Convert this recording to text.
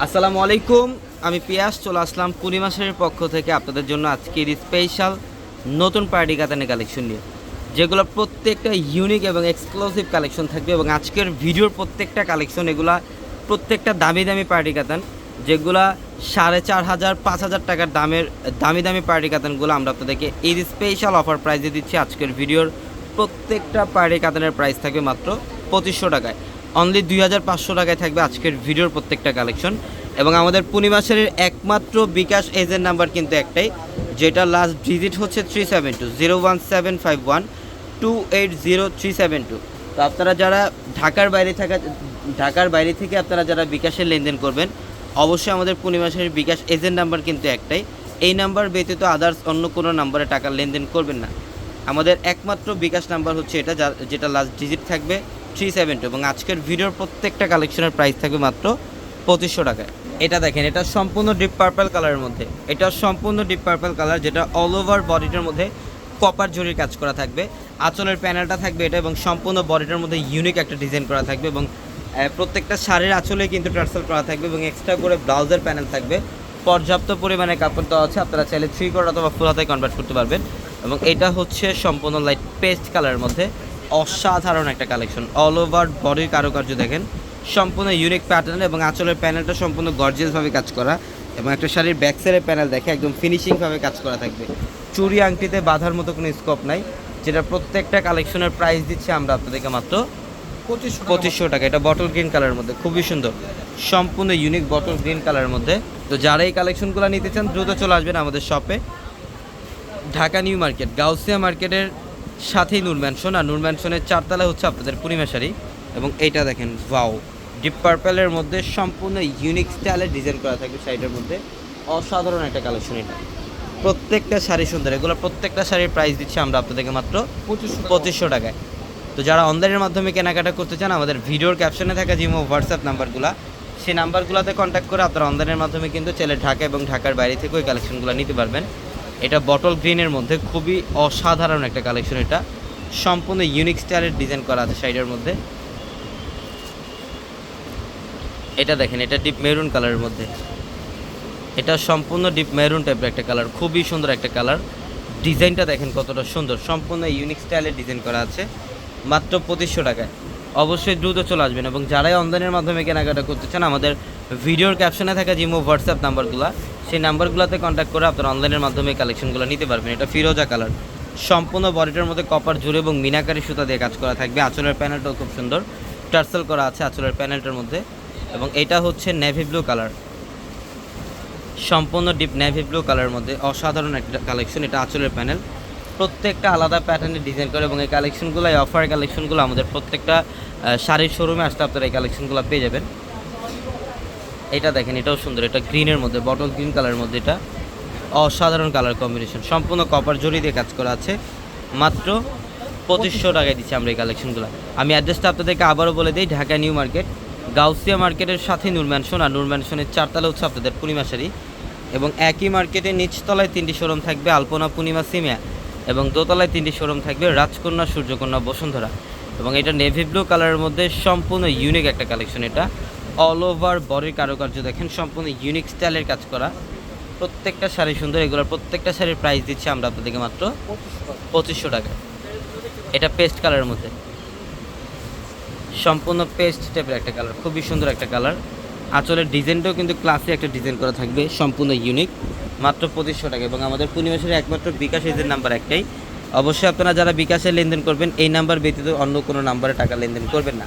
আসসালামু আলাইকুম, আমি পিয়াস, চলে আসলাম পূর্ণিমাসের পক্ষ থেকে আপনাদের জন্য আজকের স্পেশাল নতুন পার্টি কাতানের কালেকশন নিয়ে যেগুলো প্রত্যেকটা ইউনিক এবং এক্সক্লুসিভ কালেকশন থাকবে এবং আজকের ভিডিওর প্রত্যেকটা কালেকশন এগুলা প্রত্যেকটা দামি দামি পার্টি কাতান যেগুলা সাড়ে চার হাজার, পাঁচ হাজার টাকার দামের দামি দামি পার্টি কাতানগুলো আমরা আপনাদেরকে এই স্পেশাল অফার প্রাইসে দিচ্ছি। আজকের ভিডিওর প্রত্যেকটা পার্টি কাতানের প্রাইস থাকবে মাত্র পঁচিশশো টাকায়। অনলি দুই হাজার পাঁচশো টাকায় থাকবে আজকের ভিডিওর প্রত্যেকটা কালেকশন এবং আমাদের পূর্ণিমাসের একমাত্র বিকাশ এজেন্ট নাম্বার কিন্তু একটাই, যেটা লাস্ট ডিজিট হচ্ছে three seven two zero one seven five one two eight zero three seven two তো আপনারা যারা ঢাকার বাইরে থাকা, ঢাকার বাইরে থেকে আপনারা যারা বিকাশের লেনদেন করবেন, অবশ্যই আমাদের পূর্ণিমাসের বিকাশ এজেন্ট নাম্বার কিন্তু একটাই। এই নাম্বার ব্যতীত আদার্স অন্য কোনো নাম্বারে টাকার লেনদেন করবেন না। আমাদের একমাত্র বিকাশ নাম্বার হচ্ছে এটা যেটা লাস্ট ডিজিট থাকবে। থ্রি সেভেন টু এবং আজকের ভিডিওর প্রত্যেকটা কালেকশনের প্রাইস থাকবে মাত্র পঁচিশশো টাকায়। এটা দেখেন, এটা সম্পূর্ণ ডিপ পার্পল কালারের মধ্যে। এটা সম্পূর্ণ ডিপ পার্পল কালার যেটা অল ওভার বডিটার মধ্যে কপার জরির কাজ করা থাকবে। আঁচলের প্যানেলটা থাকবে এটা এবং সম্পূর্ণ বডিটার মধ্যে ইউনিক একটা ডিজাইন করা থাকবে এবং প্রত্যেকটা শাড়ির আঁচলে কিন্তু টার্সেল করা থাকবে এবং এক্সট্রা করে ব্লাউজের প্যানেল থাকবে। পর্যাপ্ত পরিমাণে কাপড় দেওয়া আছে, আপনারা চাইলে থ্রি কোয়ার অথবা ফুল হাতে কনভার্ট করতে পারবেন। এবং এটা হচ্ছে সম্পূর্ণ লাইট পেস্ট কালারের মধ্যে। অসাধারণ একটা কালেকশন। অল ওভার বডির কারুকার্য দেখেন। সম্পূর্ণ ইউনিক প্যাটার্ন এবং আঁচলের প্যানেলটা সম্পূর্ণ গর্জিয়াসভাবে কাজ করা এবং একটা শাড়ির ব্যাক সাইডের প্যানেল দেখে একদম ফিনিশিংভাবে কাজ করা থাকবে। চুরি আংটিতে বাঁধার মতো কোনো স্কোপ নাই। যেটা প্রত্যেকটা কালেকশনের প্রাইস দিচ্ছি আমরা আপনাদেরকে মাত্র পঁচিশশো পঁচিশশো টাকা। এটা বটল গ্রিন কালারের মধ্যে। খুবই সুন্দর। সম্পূর্ণ ইউনিক বটল গ্রিন কালারের মধ্যে। তো যারা এই কালেকশনগুলো নিতে চান দ্রুত চলে আসবেন আমাদের শপে ঢাকা নিউ মার্কেট গাউসিয়া মার্কেটের সাথেই নূর ম্যানশন। আর নূর ম্যানশনের চারতলা হচ্ছে আপনাদের পূর্ণিমা শাড়ি এবং এইটা দেখেন ওয়াও। ডিপ পার্পেলের মধ্যে সম্পূর্ণ ইউনিক স্টাইলের ডিজাইন করা থাকবে শাড়িটার মধ্যে। অসাধারণ একটা কালেকশন এটা। প্রত্যেকটা শাড়ি সুন্দর। এগুলো প্রত্যেকটা শাড়ির প্রাইস দিচ্ছি আমরা আপনাদেরকে মাত্র পঁচিশশো পঁচিশশো টাকায়। তো যারা অনলাইনের মাধ্যমে কেনাকাটা করতে চান আমাদের ভিডিওর ক্যাপশনে থাকা জিমো হোয়াটসঅ্যাপ নাম্বারগুলো সেই নাম্বারগুলোতে কন্ট্যাক্ট করে আপনারা অনলাইনের মাধ্যমে কিন্তু চাইলে ঢাকা এবং ঢাকার বাইরে থেকে ওই কালেকশনগুলো নিতে পারবেন। এটা বটল গ্রিনের মধ্যে খুবই অসাধারণ একটা কালেকশন এটা। সম্পূর্ণ ইউনিক স্টাইলের ডিজাইন করা আছে সাইডের মধ্যে। এটা দেখেন, এটা ডিপ মেরুন কালারের মধ্যে। এটা সম্পূর্ণ ডিপ মেরুন টাইপের একটা কালার খুবই সুন্দর একটা কালার ডিজাইনটা দেখেন কতটা সুন্দর, সম্পূর্ণ ইউনিক স্টাইলের ডিজাইন করা আছে। মাত্র পঁচিশশো টাকায়। অবশ্যই দ্রুত চলে আসবেন এবং যারাই অনলাইনের মাধ্যমে কেনাকাটা করতে চান, আমাদের ভিডিওর ক্যাপশনে থাকা জিমো হোয়াটসঅ্যাপ নাম্বারগুলো সেই নাম্বারগুলোতে কন্ট্যাক্ট করে আপনারা অনলাইনের মাধ্যমে কালেকশনগুলো নিতে পারবেন। এটা ফিরোজা কালার সম্পূর্ণ বডিটার মধ্যে কপার জুড়ে এবং মিনাকারি সুতা দিয়ে কাজ করা থাকবে। আঁচলের প্যানেলটাও খুব সুন্দর। টার্সেল করা আছে আঁচলের প্যানেলটার মধ্যে। এবং এটা হচ্ছে নেভি ব্লু কালার সম্পূর্ণ ডিপ নেভি ব্লু কালারের মধ্যে অসাধারণ একটা কালেকশন এটা আঁচলের প্যানেল প্রত্যেকটা আলাদা প্যাটার্নের ডিজাইন করে এবং এই কালেকশনগুলো এই অফার কালেকশনগুলো আমাদের প্রত্যেকটা শাড়ির শোরুমে আসলে আপনারা এই কালেকশনগুলো পেয়ে যাবেন। এটা দেখেন, এটাও সুন্দর, এটা গ্রিনের মধ্যে, বটল গ্রিন কালারের মধ্যে এটা। অসাধারণ কালার কম্বিনেশন, সম্পূর্ণ কপার জড়ি দিয়ে কাজ করা আছে। মাত্র পঁচিশশো টাকায় দিচ্ছি আমরা এই কালেকশনগুলো আমি অ্যাড্রেসটা আপনাদেরকে আবারও বলে দিই, ঢাকা নিউ মার্কেট, গাউসিয়া মার্কেটের সাথে নূর ম্যানশন আর নূর ম্যানশনের চারতলা হচ্ছে আপনাদের পূর্ণিমা শাড়ি। এবং একই মার্কেটের নিচতলায় তিনটি শোরুম থাকবে, আলপনা, পূর্ণিমা, সিমিয়া। এবং দোতলায় তিনটি শোরুম থাকবে, রাজকন্যা, সূর্যকন্যা, বসুন্ধরা। এবং এটা নেভি ব্লু কালারের মধ্যে সম্পূর্ণ ইউনিক একটা কালেকশন এটা। অল ওভার বডির কারুকার্য দেখেন, সম্পূর্ণ ইউনিক স্টাইলের কাজ করা। প্রত্যেকটা শাড়ি সুন্দর, এগুলোর প্রত্যেকটা শাড়ির প্রাইস দিচ্ছি আমরা আপনাদেরকে মাত্র পঁচিশশো টাকা। এটা পেস্ট কালারের মধ্যে। সম্পূর্ণ পেস্ট টাইপের একটা কালার খুবই সুন্দর একটা কালার আঁচলের ডিজাইনটাও কিন্তু ক্লাসে একটা ডিজাইন করা থাকবে, সম্পূর্ণ ইউনিক মাত্র পঁচিশশো টাকা এবং আমাদের পূর্ণিমাসের একমাত্র বিকাশ এজের নাম্বার একটাই। অবশ্যই আপনারা যারা বিকাশে লেনদেন করবেন, এই নাম্বার ব্যতীত অন্য কোনো নাম্বারে টাকা লেনদেন করবেন না।